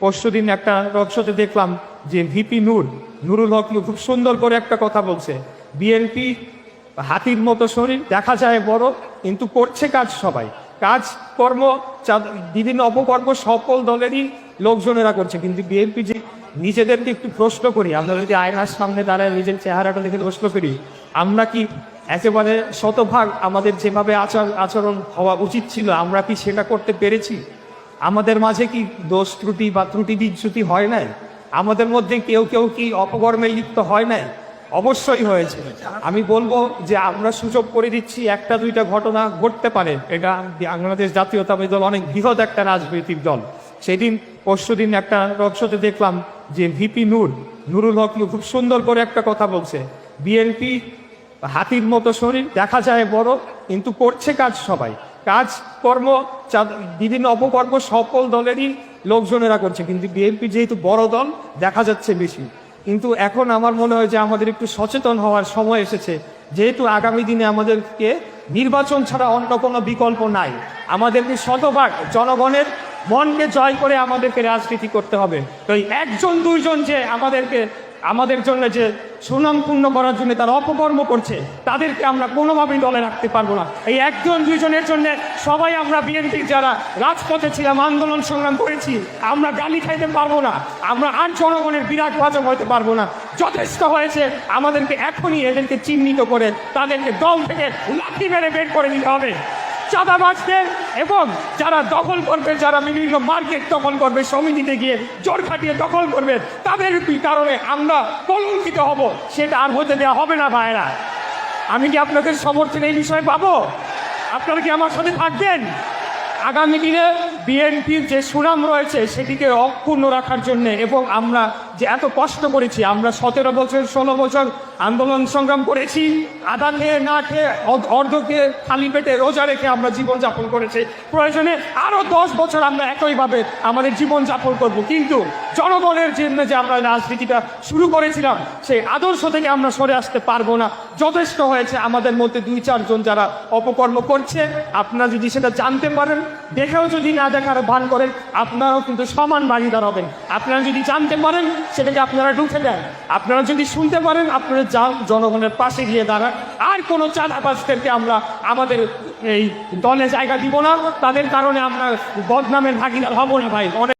পরশু দিন একটা রোডশোতে দেখলাম যে ভিপি নূর, নুরুল হক খুব সুন্দর করে একটা কথা বলছে। বিএনপি হাতির মতো শরীর, দেখা যায় বড়, কিন্তু করছে কাজ সবাই। কাজ, কর্ম বিভিন্ন অপকর্ম সকল দলেরই লোকজনেরা করছে। কিন্তু বিএনপি যে নিজেদেরকে একটু প্রশ্ন করি, আমরা যদি আয়নার সামনে দাঁড়ায় নিজের চেহারাটা দেখে প্রশ্ন করি, আমরা কি একেবারে শতভাগ আমাদের যেভাবে আচার, আচরণ হওয়া উচিত ছিল, আমরা কি সেটা করতে পেরেছি? আমাদের মাঝে কি দোষ ত্রুটি বা ত্রুটি বিচ্যুতি হয় নাই? আমাদের মধ্যে কেউ কেউ কি অপকর্মে লিপ্ত হয় নাই? অবশ্যই হয়েছে। আমি বলব যে আমরা সুযোগ করে দিচ্ছি একটা দুইটা ঘটনা ঘটতে পারে। এটা বাংলাদেশ জাতীয়তাবাদী দল অনেক বৃহৎ একটা রাজনৈতিক দল। সেদিন, পরশু দিন একটা রোডশোতে দেখলাম যে ভিপি নূর, নুরুল হক খুব সুন্দর করে একটা কথা বলছে। বিএনপি হাতির মতো শরীর, দেখা যায় বড়, কিন্তু করছে কাজ সবাই। কাজ কর্ম চা- বিভিন্ন অপকর্ম সকল দলেরই লোকজনেরা করছে। কিন্তু বিএনপি যেহেতু বড় দল, দেখা যাচ্ছে বেশি। কিন্তু এখন আমার মনে হয় যে আমাদের একটু সচেতন হওয়ার সময় এসেছে। যেহেতু আগামী দিনে আমাদেরকে নির্বাচন ছাড়া অন্য কোনো বিকল্প নাই। আমাদেরকে শতভাগ জনগণের মনকে জয় করে আমাদেরকে রাজনীতি করতে হবে। তো একজন, দুইজন যে আমাদেরকে আমাদের জন্য যে সুনামপূর্ণ করার জন্য তারা অপকর্ম করছে, তাদেরকে আমরা কোনোভাবেই দলে রাখতে পারব না। এই একজন, দুইজনের জন্য সবাই আমরা বিএনপির যারা রাজপথে ছিলাম, আন্দোলন সংগ্রাম করেছি, আমরা গালি খাইতে পারব না, আমরা আর জনগণের বিরাট বাচক হতে পারব না। যথেষ্ট হয়েছে, আমাদেরকে এখনই এদেরকে চিহ্নিত করে তাদেরকে দল থেকে লাঠি মেরে বের করে দিতে হবে। চাঁদাবাজদের এবং যারা দখল করবে, যারা বিভিন্ন মার্কেট দখল করবে, সমিতিতে গিয়ে জোর খাটিয়ে দখল করবে, তাদের কারণে আমরা কলঙ্কিত হব? সেটা আর হতে দেওয়া হবে না ভাইরা আমি কি আপনাদের সমর্থন এই বিষয়ে পাবো? আপনারা কি আমার সাথে থাকবেন? আগামী দিনে বিএনপির যে সুনাম রয়েছে, সেটিকে অক্ষুণ্ণ রাখার জন্য এবং আমরা যে এত কষ্ট করেছি, আমরা সতেরো বছর, ষোলো বছর আন্দোলন সংগ্রাম করেছি, আদা খেয়ে, না খেয়ে অর্ধ- খেয়ে, খালি পেটে রোজা রেখে আমরা জীবনযাপন করেছি। প্রয়োজনে আরও দশ বছর আমরা একইভাবে আমাদের জীবনযাপন করব। কিন্তু জনগণের জন্য যে আমরা রাজনীতিটা শুরু করেছিলাম, সেই আদর্শ থেকে আমরা সরে আসতে পারব না। যথেষ্ট হয়েছে আমাদের মধ্যে দুই চারজন যারা অপকর্ম করছে। আপনারা যদি সেটা জানতে পারেন, দেখেও যদি না দেখার ভান করেন, আপনারাও কিন্তু সমান ভাগিদার হবেন। আপনারা যদি জানতে পারেন সেটাকে আপনারা ঢুকে দেন। আপনারা যদি শুনতে পারেন, আপনারা যান, জনগণের পাশে গিয়ে দাঁড়ান। আর কোনো চাঁদাবাজদেরকে আমরা আমাদের এই দলে জায়গা দিব না। তাদের কারণে আমরা বদনামের ভাগিদার হব না ভাই। অনেক